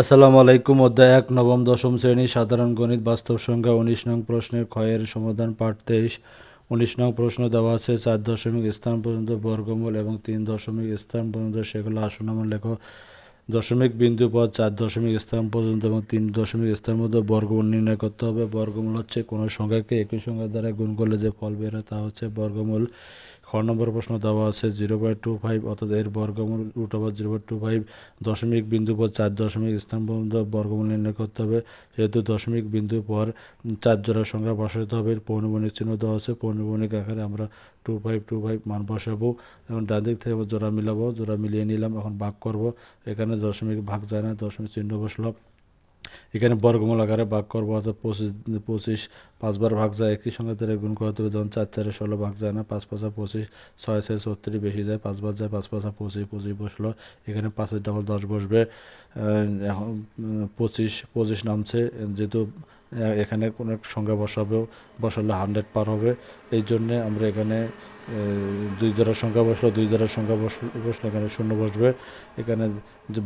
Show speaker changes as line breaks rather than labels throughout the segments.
আসসালামু আলাইকুম, অধ্যায় এক, নবম, দশম শ্রেণি, সাধারণ গণিত, বাস্তব সংখ্যা, উনিশ নং প্রশ্নের ক্ষয়ের সমাধান, পাঠ তেইশ। উনিশ নং প্রশ্ন দেওয়া আছে, চার দশমিক স্থান পর্যন্ত বর্গমূল এবং তিন দশমিক স্থান পর্যন্ত সেগুলো আসনামন লেখো। দশমিক বিন্দু পর চার দশমিক স্থান পর্যন্ত এবং তিন দশমিক স্থান মধ্যে বর্গমূল নির্ণয় করতে হবে। বর্গমূল হচ্ছে কোনো সংখ্যাকে একই সংখ্যা দ্বারা গুণ করলে যে ফল বের হয় তা হচ্ছে বর্গমূল। খ নম্বর প্রশ্ন দেওয়া আছে জিরো পয়েন্ট টু ফাইভ অর্থাৎ এর বর্গমূল root over zero point two five দশমিক বিন্দু পর চার দশমিক স্থান পর্যন্ত বর্গমূল নির্ণয় করতে হবে। যেহেতু দশমিক বিন্দু পর চার জোড়ার সংখ্যা বসাতে হবে পৌনমণিক চিহ্ন দেওয়া আছে পৌনমণিক আকারে আমরা টু ফাইভ টু ফাইভ মান বসাবো। এবং ডান দিক থেকে জোড়া মিলাবো, জোড়া মিলিয়ে নিলাম, এখন ভাগ করব। এখানে দশমিক ভাগ যায় না, দশমিক চিহ্ন বসল। এখানে বর্গমূল আকারে ভাগ করব, অর্থাৎ পঁচিশ পঁচিশ পাঁচবার ভাগ যায় একই সঙ্গে তাদের গুণ করতে হবে যখন চার, চারে ষোলো ভাগ যায় না, পাঁচ পাঁচা পঁচিশ, ছয় ছয় ছত্রিশ বেশি যায় পাঁচবার যায়, পাঁচ পাঁচা পঁচিশ পঁচিশ বসল, এখানে পাঁচের ডবল দশ বসবে এখন পঁচিশ পঁচিশ নামছে, যেহেতু এখানে কোনো সংখ্যা বসাবেও, বসালে হান্ড্রেড পার হবে, এই জন্যে আমরা এখানে দুই দ্বারা সংখ্যা বসল, দুই দ্বারা সংখ্যা বস, বসলে, এখানে শূন্য বসবে। এখানে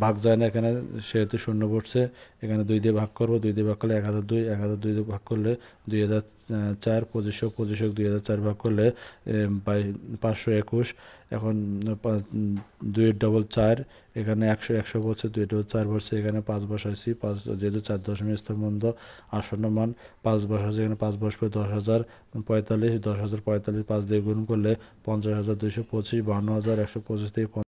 ভাগ যায় না এখানে, সেহেতু শূন্য বসছে। এখানে দুই দিয়ে ভাগ করব, দুই দিয়ে ভাগ করলে এক হাজার দুই, এক হাজার দুই দিয়ে ভাগ করলে দুই হাজার চার, পঁচিশশো পঁচিশশো দুই হাজার চার ভাগ করলে পাঁচশো একুশ। এখন দুইয়ের ডবল চার, এখানে একশো একশো বলছে দুই ডবল চার বসছে, এখানে পাঁচ বসাইছি, পাঁচ যেহেতু চার দশমিক স্থান বন্ধ, আসন্ন মান, পাঁচ বসাইছে, এখানে পাঁচ বসবে দশ হাজার পঁয়তাল্লিশ, দশ হাজার পঁয়তাল্লিশ পাঁচ দিয়ে গুণ করলে পঞ্চাশ হাজার দুইশো পঁচিশ বান্ন হাজার একশো পঁচিশ থেকে